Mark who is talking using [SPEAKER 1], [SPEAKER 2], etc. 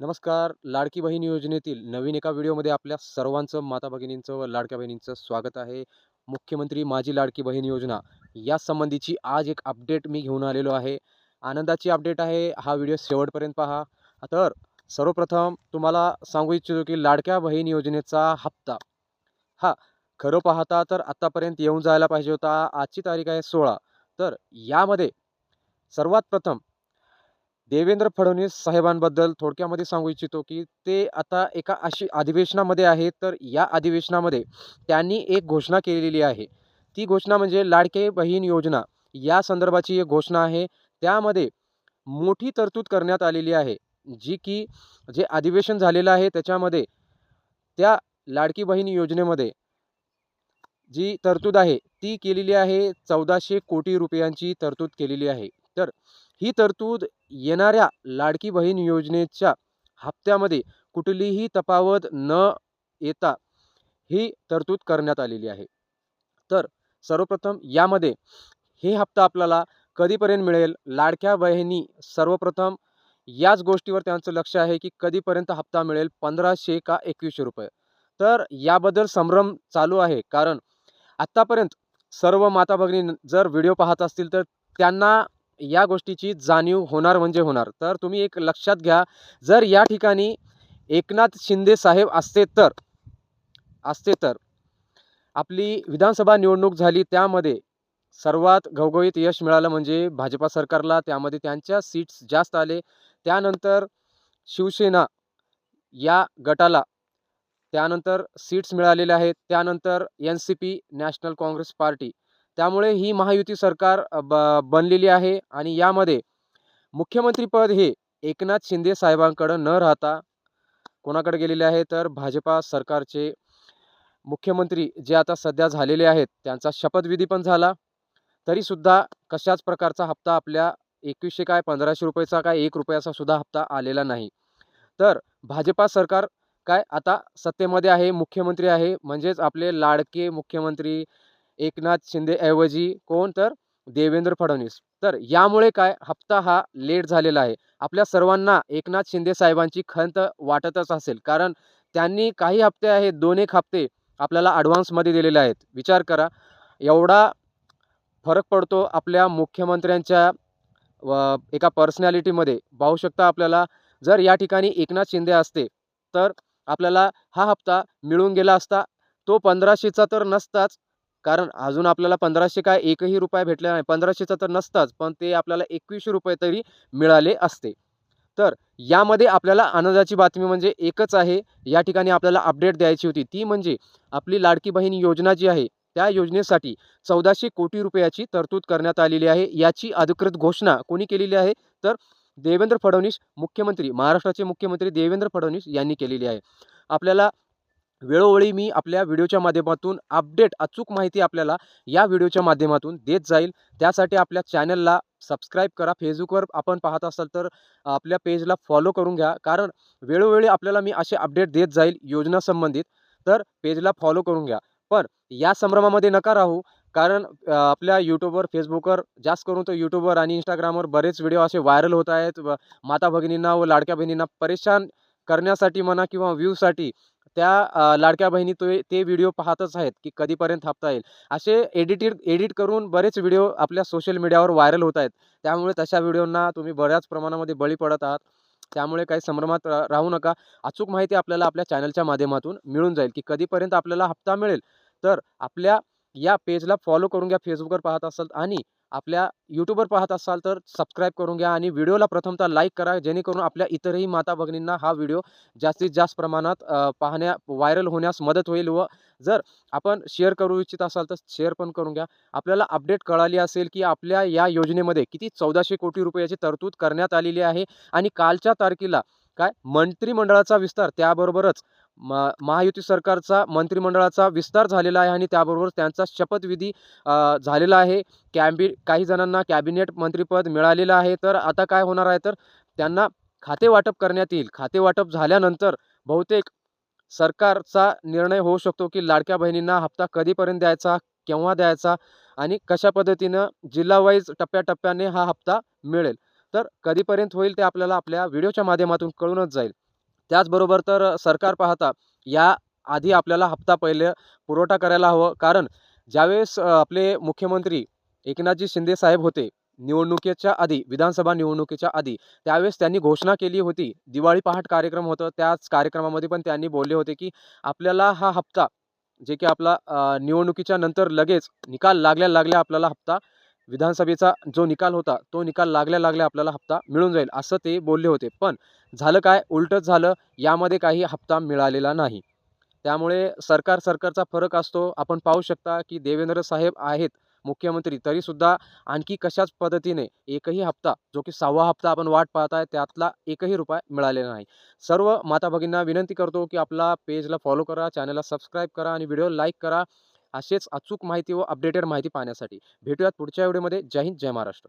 [SPEAKER 1] नमस्कार. लाडकी बहीण योजनेतील नवीन एका व्हिडिओमध्ये आपल्या सर्वांचं माता भगिनींचं व लाडक्या बहिणींचं स्वागत आहे. मुख्यमंत्री माझी लाडकी बहीण योजना या संबंधीची आज एक अपडेट मी घेऊन आलेलो आहे. आनंदाची अपडेट आहे. हा व्हिडिओ शेवटपर्यंत पहा. तर सर्वप्रथम तुम्हाला सांगू इच्छितो की लाडक्या बहीण योजनेचा हप्ता. हा खरं पाहता तर आत्तापर्यंत येऊन जायला पाहिजे होता. आजची तारीख आहे सोळा. तर यामध्ये सर्वात प्रथम देवेंद्र फडणवीस साहेबांबद्दल थोडक्यामध्ये सांगू इच्छितो की ते आता एका अशी अधिवेशनामध्ये आहेत तर या अधिवेशनामध्ये त्यांनी एक घोषणा केलेली आहे. ती घोषणा म्हणजे लाडके बहीण योजना. या संदर्भाची एक घोषणा आहे. त्यामध्ये मोठी तरतूद करण्यात आलेली आहे. जी की जे अधिवेशन झालेलं आहे त्याच्यामध्ये त्या लाडकी बहीण योजनेमध्ये जी तरतूद आहे ती केलेली आहे चौदाशे कोटी रुपयांची तरतूद केलेली आहे. तर ही तरतूद येणाऱ्या लाडकी बहीण योजनेच्या हप्त्यामध्ये कुठलीही तफावत न येता ही तरतूद करण्यात आलेली आहे. तर सर्वप्रथम यामध्ये हे हप्ता आपल्याला कधीपर्यंत मिळेल? लाडक्या बहिणी सर्वप्रथम याच गोष्टीवर त्यांचं लक्ष आहे की कधीपर्यंत हप्ता मिळेल? पंधराशे का एकवीसशे रुपये? तर याबद्दल संभ्रम चालू आहे. कारण आत्तापर्यंत सर्व माता भगिनी जर व्हिडिओ पाहत असतील तर त्यांना या गोष्टीची जाणीव होणार म्हणजे होणार. तर तुम्ही एक लक्षात घ्या जर या ठिकाणी एकनाथ शिंदे साहेब असते तर असते तर आपली विधानसभा निवडणूक झाली त्यामध्ये सर्वात घवघवीत यश मिळालं म्हणजे भाजपा सरकारला. त्यामध्ये त्यांच्या सीट्स जास्त आले. त्यानंतर शिवसेना या गटाला त्यानंतर सीट्स मिळालेल्या आहेत. त्यानंतर N C P national Congress party त्यामुळे ही महायुती सरकार ब बनलेली आहे आणि यामध्ये मुख्यमंत्रीपद हे एकनाथ शिंदे साहेबांकडं न राहता कोणाकडे गेलेले आहे? तर भाजपा सरकारचे मुख्यमंत्री जे आता सध्या झालेले आहेत त्यांचा शपथविधी पण झाला. तरीसुद्धा कशाच प्रकारचा हप्ता आपल्या एकवीसशे काय पंधराशे रुपयेचा काय एक रुपयाचा सुद्धा हप्ता आलेला नाही. तर भाजपा सरकार काय आता सत्तेमध्ये आहे मुख्यमंत्री आहे म्हणजेच आपले लाडके मुख्यमंत्री एकनाथ शिंदेऐवजी कोण तर? देवेंद्र फडणवीस. तर यामुळे काय? हप्ता हा लेट झालेला आहे. आपल्या सर्वांना एकनाथ शिंदे साहेबांची खंत वाटतच असेल. कारण त्यांनी काही हप्ते आहेत दोन एक हप्ते आपल्याला ॲडव्हान्समध्ये दिलेले आहेत. विचार करा. एवढा फरक पडतो आपल्या मुख्यमंत्र्यांच्या व एका पर्सनॅलिटीमध्ये पाहू शकता आपल्याला जर या ठिकाणी एकनाथ शिंदे असते तर आपल्याला हा हप्ता मिळून गेला असता तो पंधराशेचा तर नसताच कारण अजून आपल्याला पंधराशे काय एकही रुपया भेटला नाही. पंधराशेचा तर नसताच पण ते आपल्याला एकवीसशे रुपये तरी मिळाले असते. तर यामध्ये आपल्याला आनंदाची बातमी म्हणजे एकच आहे. या ठिकाणी आपल्याला अपडेट द्यायची होती. ती म्हणजे आपली लाडकी बहीण योजना जी आहे त्या योजनेसाठी चौदाशे कोटी रुपयाची तरतूद करण्यात आलेली आहे. याची अधिकृत घोषणा कोणी केलेली आहे? तर देवेंद्र फडणवीस मुख्यमंत्री महाराष्ट्राचे मुख्यमंत्री देवेंद्र फडणवीस यांनी केलेली आहे. आपल्याला वेळोवेळी मी आपल्या व्हिडिओच्या माध्यमातून अपडेट अचूक माहिती आपल्याला या व्हिडिओच्या माध्यमातून देत जाईल. त्यासाठी आपल्या चॅनलला सबस्क्राईब करा. फेसबुकवर आपण पाहत असाल तर आपल्या पेजला फॉलो करून घ्या. कारण वेळोवेळी आपल्याला मी असे अपडेट देत जाईल योजना संबंधित. तर पेजला फॉलो करून घ्या. पण या संभ्रमामध्ये नका राहू. कारण आपल्या यूट्यूबवर फेसबुकवर जास्त करून तर यूट्यूबवर आणि इंस्टाग्रामवर बरेच व्हिडिओ असे व्हायरल होत आहेत. माता भगिनींना व लाडक्या बहिणींना परेशान करण्यासाठी म्हणा किंवा व्ह्यूसाठी त्या लाडक्या बहिणी तो ते व्हिडिओ पाहतच आहेत की कधीपर्यंत हप्ता येईल. असे एडिटेड एडिट करून बरेच व्हिडिओ आपल्या सोशल मीडियावर व्हायरल होत आहेत. त्यामुळे तशा व्हिडिओंना तुम्ही बऱ्याच प्रमाणामध्ये बळी पडत आहात. त्यामुळे काही संभ्रमात राहू नका. अचूक माहिती आपल्याला आपल्या चॅनलच्या माध्यमातून मिळून जाईल की कधीपर्यंत आपल्याला हप्ता मिळेल. तर आपल्या या पेजला फॉलो करून घ्या. फेसबुकवर पाहत असाल आणि आपल्या यूट्यूबवर पाहत असाल तर सबस्क्राईब करून घ्या आणि व्हिडिओला प्रथमतः लाईक करा जेणेकरून आपल्या इतरही माता भगिनींना हा व्हिडिओ जास्तीत जास्त प्रमाणात पाहण्या व्हायरल होण्यास मदत होईल व जर आपण शेअर करू इच्छित असाल तर शेअर पण करून घ्या. आपल्याला अपडेट कळाली असेल की आपल्या या योजनेमध्ये किती चौदाशे कोटी रुपयाची तरतूद करण्यात आलेली आहे आणि कालच्या तारखेला काय? मंत्रिमंडळाचा विस्तार त्याबरोबरच म महायुती सरकारचा मंत्रिमंडळाचा विस्तार झालेला आहे आणि त्याबरोबर त्यांचा शपथविधी झालेला आहे. कॅबि काही जणांना कॅबिनेट मंत्रिपद मिळालेलं आहे. तर आता काय होणार आहे? तर त्यांना खाते वाटप करण्यात येईल. खाते वाटप झाल्यानंतर बहुतेक सरकारचा निर्णय होऊ शकतो की लाडक्या बहिणींना हप्ता कधीपर्यंत द्यायचा केव्हा द्यायचा आणि कशा पद्धतीनं जिल्हावाईज टप्प्याटप्प्याने हा हप्ता मिळेल. तर कधीपर्यंत होईल ते आपल्याला आपल्या व्हिडिओच्या माध्यमातून कळूनच जाईल. त्याचबरोबर तर सरकार पाहता या आधी आपल्याला हप्ता पहिले पुरवठा करायला हवं. कारण ज्यावेळेस आपले मुख्यमंत्री एकनाथजी शिंदे साहेब होते निवडणुकीच्या आधी विधानसभा निवडणुकीच्या आधी त्यावेळेस त्यांनी घोषणा केली होती. दिवाळी पहाट कार्यक्रम होतं. त्याच कार्यक्रमामध्ये पण त्यांनी बोलले होते की आपल्याला हा हप्ता जे की आपला निवडणुकीच्या नंतर लगेच निकाल लागल्या लागल्या आपल्याला हप्ता विधानसभेचा जो निकाल होता तो निकाल लागल्या लागल्या आपल्याला हप्ता मिळून जाईल असं ते बोलले होते. पण झालं काय? उलटच झालं यामध्ये काही हप्ता मिळालेला नाही. त्यामुळे सरकार सरकारचा फरक असतो. आपण पाहू शकता की देवेंद्र साहेब आहेत मुख्यमंत्री तरीसुद्धा आणखी कशाच पद्धतीने एकही हप्ता जो की सहावा हप्ता आपण वाट पाहत आहे त्यातला एकही रुपया मिळालेला नाही. सर्व माता भगिनींना विनंती करतो की आपला पेजला फॉलो करा चॅनलला सबस्क्राईब करा आणि व्हिडिओ लाईक करा. असेच अचूक माहिती व अपडेटेड माहिती पाहण्यासाठी भेटूयात पुढच्या व्हिडिओमध्ये जय हिंद जय महाराष्ट्र.